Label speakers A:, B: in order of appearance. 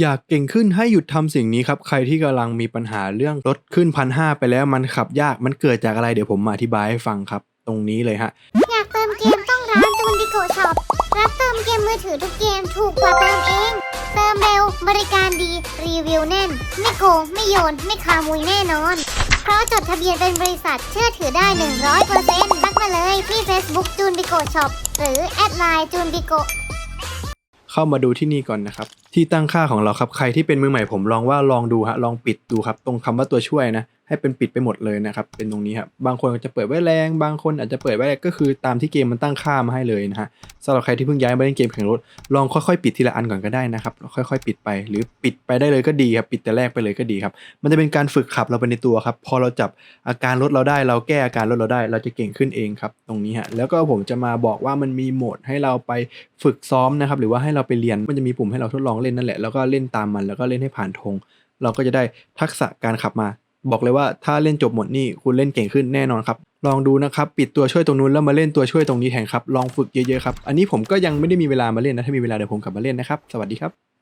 A: อยากเก่งขึ้นให้หยุดทำสิ่งนี้ครับ ใครที่กำลังมีปัญหาเรื่องรถขึ้นพันห้าไปแล้วมันขับยากมันเกิดจากอะไรเดี๋ยวผมมาอธิบายให้ฟังครับ ตรงนี้เลยฮะ
B: อยากเติมเกมต้องร้านจูนบิโกช็อปรับเติมเกมมือถือทุกเกมถูกกว่าเติมเอง เติมเร็วบริการดีรีวิวแน่น ไม่โกงไม่โยน ไม่คามุยแน่นอน เพราะจดทะเบียนเป็นบริษัทเชื่อถือได้ 100%ทักมาเลยที่ Facebook จูนบิโกช็อปหรือแอดไลน์จูนบิโก
A: เข้ามาดูที่นี่ก่อนนะครับ ที่ตั้งค่าของเราครับ ใครที่เป็นมือใหม่ผมลองว่าลองดูฮะ ลองปิดดูครับ ตรงคำว่าตัวช่วยนะ ให้เป็นปิดไปหมดเลยนะครับ เป็นตรงนี้ครับ บางคนจะเปิดไว้แรง บางคนอาจจะเปิดไว้แรงก็คือตามที่เกมมันตั้งค่ามาให้เลยนะฮะสำหรับใครที่เพิ่งย้ายมาเล่นเกมแข่งรถ ลองค่อยๆ ปิดทีละอันก่อนก็ได้นะครับ ค่อยๆ ปิดไป หรือปิดไปได้เลยก็ดีครับ ปิดแต่แรกไปเลยก็ดีครับ มันจะเป็นการฝึกขับเราไปในตัวครับ พอเราจับอาการรถเราได้ เราแก้อาการรถเราได้ เราจะเก่งขึ้นเองครับ ตรงนี้ฮะ แล้วก็ผมจะมาบอกว่ามันมีโหมดให้เราไปฝึกซ้อมนะครับ หรือว่าให้เราไปเรียน มันจะมีปุ่มให้เราทดลองเล่นนั่นแหละ แล้วก็เล่นตามมัน แล้วก็เล่นให้ผ่านธงเราก็จะได้ทักษะการขับมา บอกเลยว่าถ้าเล่นจบหมดนี่คุณเล่นเก่งขึ้นแน่นอนครับ ลองดูนะครับปิดตัวช่วยตรงนู้นแล้วมาเล่นตัวช่วยตรงนี้แทนครับลองฝึกเยอะๆครับอันนี้ผมก็ยังไม่ได้มีเวลามาเล่นนะถ้ามีเวลาเดี๋ยวผมกลับมาเล่นนะครับสวัสดีครับ